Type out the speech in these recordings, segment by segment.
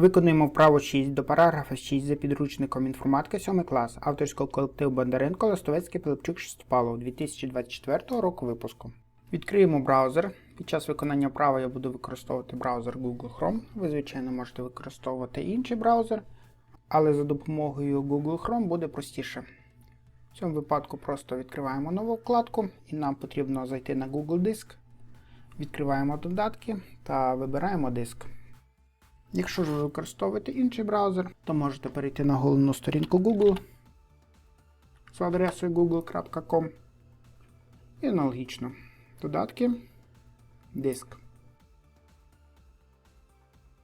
Виконуємо вправо 6 до параграфа 6 за підручником інформатика 7 клас авторського колективу Бондаренко Листовецький Пилипчук Шестопалов 2024 року випуску. Відкриємо браузер. Під час виконання вправи я буду використовувати браузер Google Chrome. Ви, звичайно, можете використовувати інший браузер, але за допомогою Google Chrome буде простіше. В цьому випадку просто відкриваємо нову вкладку і нам потрібно зайти на Google Диск. Відкриваємо додатки та вибираємо диск. Якщо ж ви використовуєте інший браузер, то можете перейти на головну сторінку Google з адресою google.com і аналогічно. Додатки, диск.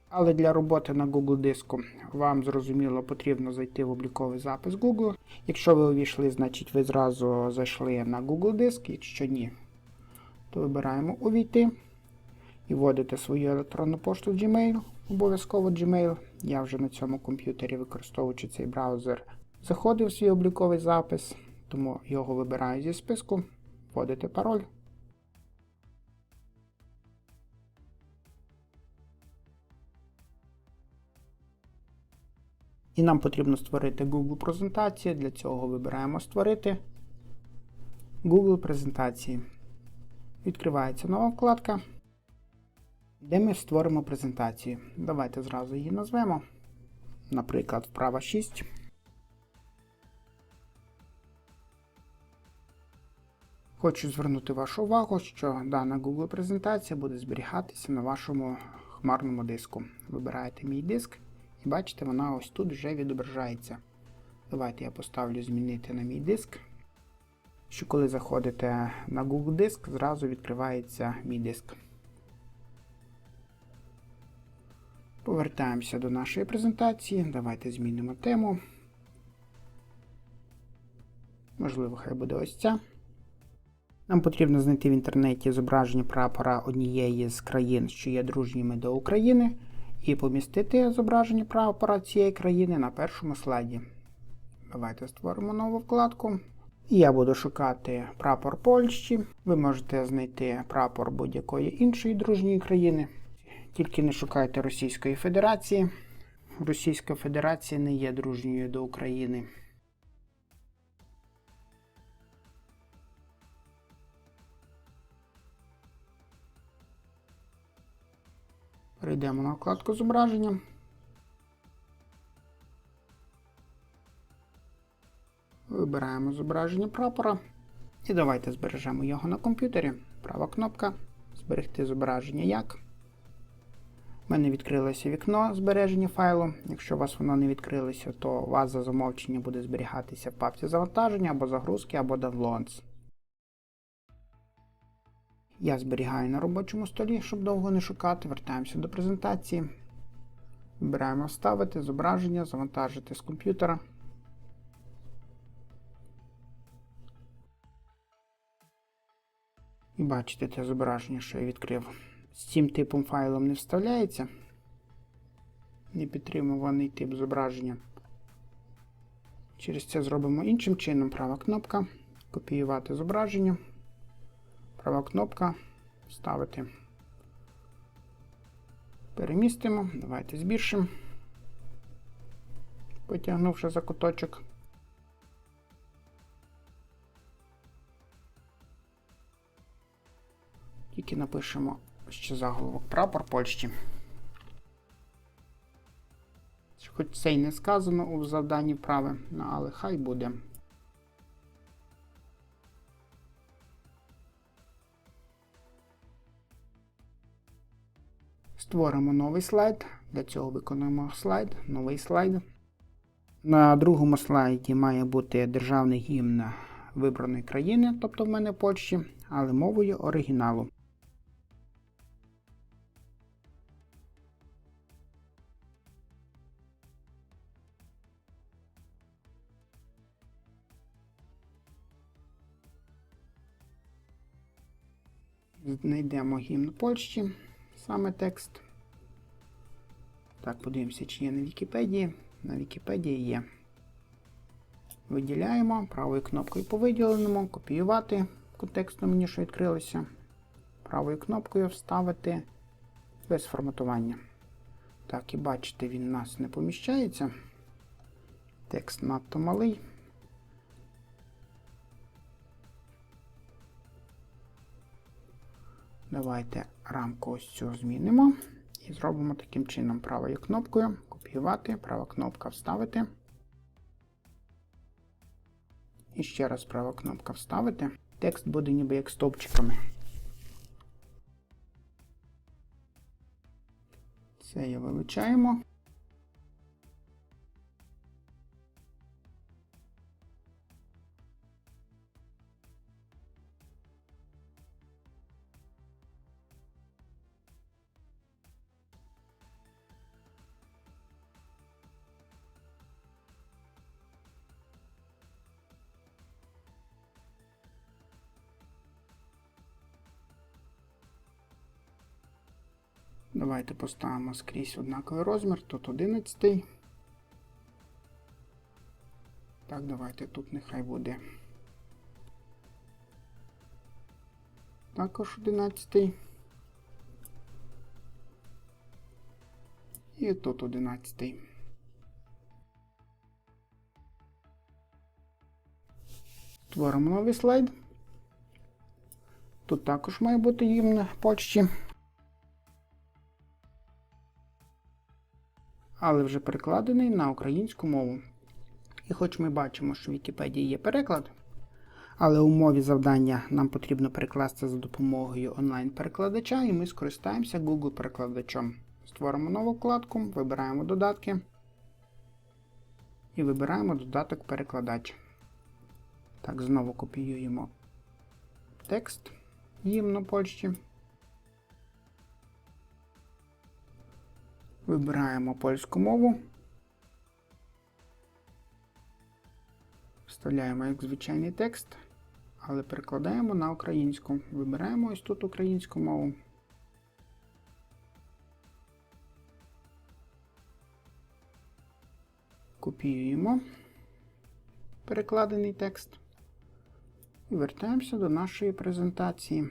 Але для роботи на Google диску вам зрозуміло потрібно зайти в обліковий запис Google. Якщо ви увійшли, значить ви зразу зайшли на Google диск, якщо ні, то вибираємо Увійти і вводите свою електронну пошту Gmail, обов'язково Gmail. Я вже на цьому комп'ютері, використовуючи цей браузер, заходив в свій обліковий запис, тому його вибираю зі списку, вводите пароль. І нам потрібно створити Google презентацію. Для цього вибираємо Створити Google презентації. Відкривається нова вкладка де ми створимо презентацію. Давайте зразу її назвемо. Наприклад, вправа 6. Хочу звернути вашу увагу, що дана Google презентація буде зберігатися на вашому хмарному диску. Вибираєте мій диск і бачите, вона ось тут вже відображається. Давайте я поставлю змінити на мій диск. Що коли заходите на Google диск, зразу відкривається мій диск. Повертаємося до нашої презентації. Давайте змінимо тему. Можливо, хай буде ось ця. Нам потрібно знайти в інтернеті зображення прапора однієї з країн, що є дружніми до України, і помістити зображення прапора цієї країни на першому слайді. Давайте створимо нову вкладку. І я буду шукати прапор Польщі. Ви можете знайти прапор будь-якої іншої дружньої країни. Тільки не шукайте Російської Федерації. Російська Федерація не є дружньою до України. Перейдемо на вкладку зображення. Вибираємо зображення прапора. І давайте збережемо його на комп'ютері. Права кнопка. Зберегти зображення як. У мене відкрилося вікно збереження файлу. Якщо у вас воно не відкрилося, то у вас за замовчення буде зберігатися в папці завантаження або загрузки, або downloads. Я зберігаю на робочому столі, щоб довго не шукати. Вертаємося до презентації. Вибираємо Вставити зображення, завантажити з комп'ютера. І бачите те зображення, що я відкрив з цим типом файлом не вставляється. Не підтримуваний тип зображення. Через це зробимо іншим чином. Права кнопка, копіювати зображення, права кнопка, вставити. Перемістимо, давайте збільшимо, потягнувши за куточок. Тільки напишемо ще заголовок прапор Польщі. Хоч це й не сказано у завданні вправи, ну, але хай буде. Створимо новий слайд. Для цього виконуємо слайд, новий слайд. На другому слайді має бути державний гімн вибраної країни, тобто в мене Польщі, але мовою оригіналу. Знайдемо гімн Польщі, саме текст. Так, подивимося, чи є на Вікіпедії. На Вікіпедії є. Виділяємо правою кнопкою по виділеному, копіювати контекстно мені, що відкрилося. Правою кнопкою вставити без форматування. Так, і бачите, він у нас не поміщається. Текст надто малий. Давайте рамку ось цю змінимо і зробимо таким чином правою кнопкою копіювати, права кнопка вставити. І ще раз права кнопка вставити. Текст буде ніби як стовпчиками. Це я вилучаємо. Давайте поставимо скрізь однаковий розмір. Тут 11. Так, давайте тут нехай буде. Також 11. І тут 11. Створимо новий слайд. Тут також має бути на почті. Але вже перекладений на українську мову. І хоч ми бачимо, що в Вікіпедії є переклад, але у мові завдання нам потрібно перекласти за допомогою онлайн-перекладача, і ми скористаємося Google-перекладачем. Створимо нову вкладку, вибираємо додатки і вибираємо додаток перекладач. Так, знову копіюємо текст їм на Вибираємо польську мову. Вставляємо як звичайний текст, але перекладаємо на українську. Вибираємо ось тут українську мову. Копіюємо перекладений текст і вертаємося до нашої презентації.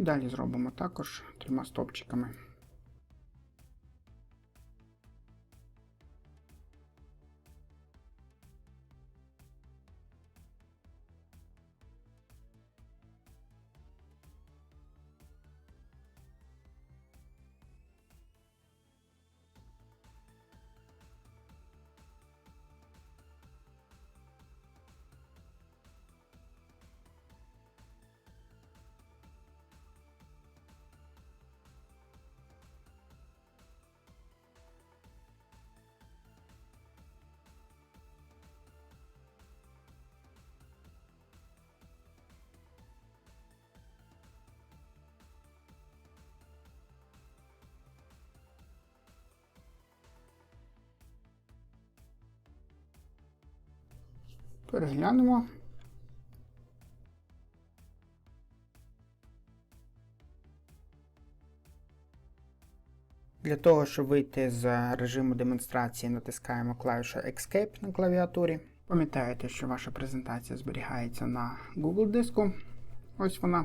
Далі зробимо також трьома стопчиками. Переглянемо. Для того, щоб вийти з режиму демонстрації, натискаємо клавішу Escape на клавіатурі. Пам'ятаєте, що ваша презентація зберігається на Google диску. Ось вона.